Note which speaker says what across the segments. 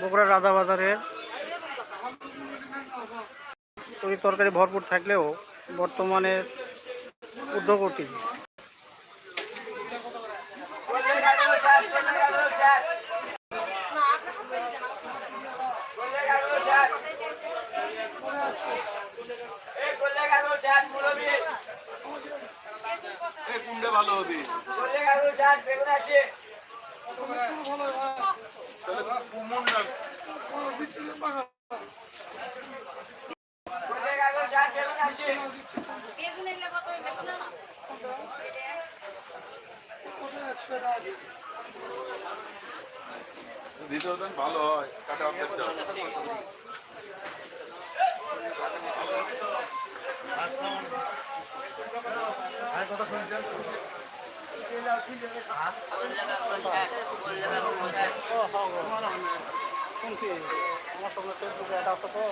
Speaker 1: বগুড়া রাজাবাজারের তরি তরকারি ভরপুর থাকলেও বর্তমানে উদ্যোগটি
Speaker 2: ভালো হবে। ভিতরে ভালো হয় কাটা অর্ধেক দাও
Speaker 1: শুনছি আমার সঙ্গে ফেসবুকে এটা আছে তো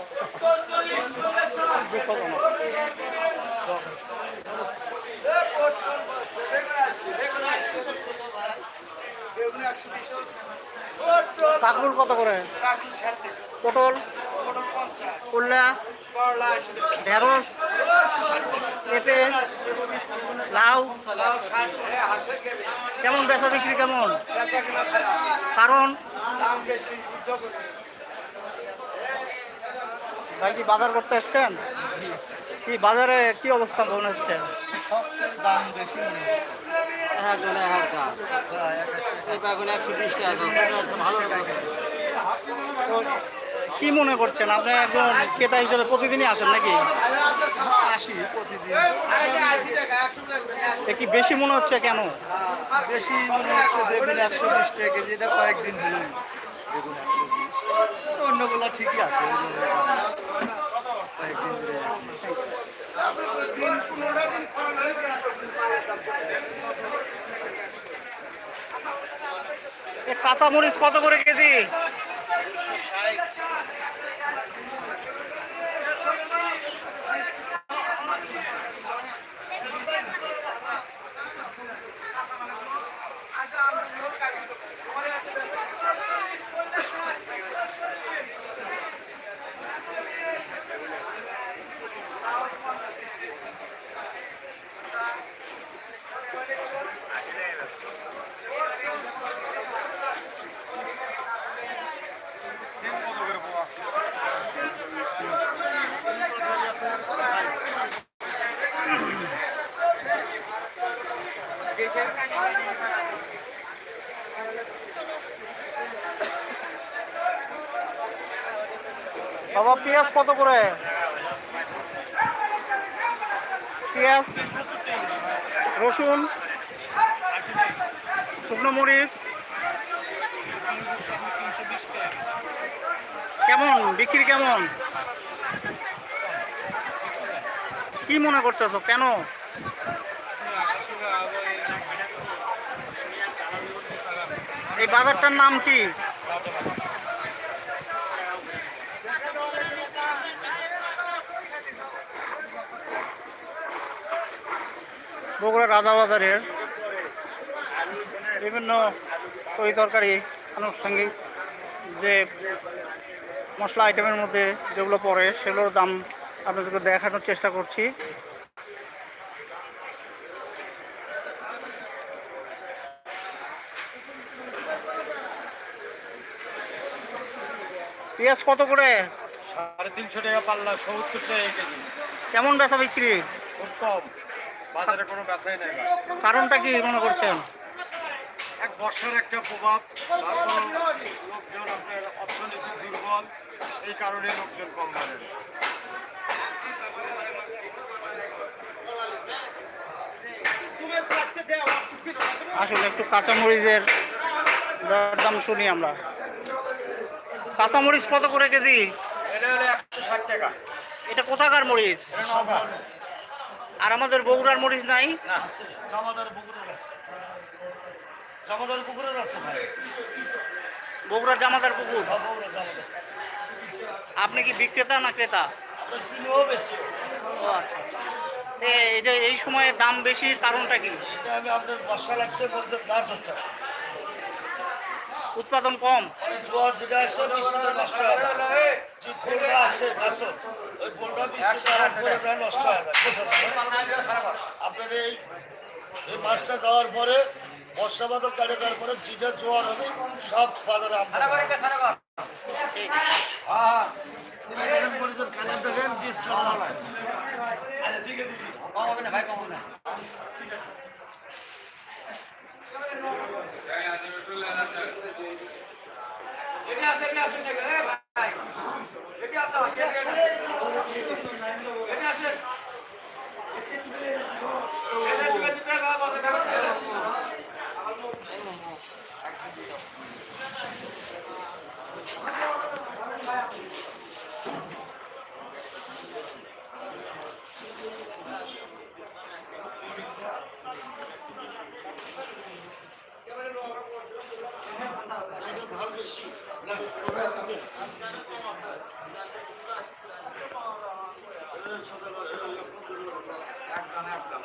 Speaker 1: কত করে পটল পটল কুল্লা ঢেঁড়স পেঁপে লাউ। কেমন বেচা বিক্রি কেমন? কারণ? ভাই কি বাজার করতে এসছেন? কি বাজারে কি অবস্থা মনে হচ্ছে?
Speaker 3: দাম বেশি
Speaker 4: এক গুণে এক দাম এই বেগুন একশো বিশ টাকা। ভালো
Speaker 1: কি মনে করছেন? আপনি একজন ক্রেতা হিসেবে প্রতিদিনই আসেন নাকি?
Speaker 3: আসি প্রতিদিন।
Speaker 1: এ কি বেশি মনে হচ্ছে কেন?
Speaker 3: বেশি মনে হচ্ছে বেগুন একশো বিশ টাকা কেজি এটা কয়েকদিন হলো বেগুন একশো বিশ। অন্যগুলো ঠিকই আছে কয়েকদিন ধরে আছে।
Speaker 1: এ কাঁচা মরিচ কত করে কেজি? ষাট বাবা, পেঁয়াজ কত করে? পেঁয়াজ, রসুন, শুকনো মরিচ। কেমন? বিক্রি কেমন? কি মনে করতেছ? কেন? এই বাজারটার নাম কি? বগুড়া রাজাবাজারের বিভিন্ন তরি তরকারি আনুষঙ্গিক যে মশলা আইটেমের মধ্যে যেগুলো পড়ে সেগুলোর দাম আপনাদেরকে দেখানোর চেষ্টা করছি। পেঁয়াজ কত করে?
Speaker 3: সাড়ে তিনশো টাকা পাল্লা সত্তর টাকা কেজি।
Speaker 1: কেমন বেচা বিক্রি?
Speaker 3: খুব কম। বাজারে কোনো বেচাই নাই
Speaker 1: কারণটা কি মনে করছেন?
Speaker 3: এক বর্ষার একটা প্রভাব তারপর লোকজন আপনার অর্থনৈতিক দুর্বল এই কারণে লোকজন কম মানে
Speaker 1: আসলে একটু কাঁচামরিচের দর দাম শুনি আমরা। কাঁচামরিচ কত করে কেজি?
Speaker 3: এটা হলো একশো ষাট টাকা।
Speaker 1: এটা কোথাকার মরিচ? আর আমাদের বগুড়ার মরিচ নাই।
Speaker 3: জমাদার পুকুরের আছে। জমাদার পুকুরের আছে ভাই।
Speaker 1: বগুড়ার জামাদার পুকুর?
Speaker 3: জমাদার।
Speaker 1: আপনি কি বিক্রেতা না ক্রেতা?
Speaker 3: আমরা কিনেও বেশি।
Speaker 1: ও আচ্ছা আচ্ছা। এই যে এই সময়ে দাম বেশি কারণটা কি?
Speaker 3: আমি আপনার বর্ষা লাগছে গাছ হচ্ছে।
Speaker 1: উৎপাদন কম।
Speaker 5: জোয়ার আসে বৃষ্টিতে নষ্ট হয়ে যায় যে ফুলটা আসে গাছে ওই ফুলটা বৃষ্টিতে আরাম করে প্রায় নষ্ট হয়ে যায় আপনার এই এই মাছটা যাওয়ার পরে বর্ষা বাদল কাটে যাওয়ার পরে যেটা জোয়ার হবে সব বাজারে। এই দেখেন মরিচের কালার দেখেন ডিস কালার আছে এটা আসেন একদম একদম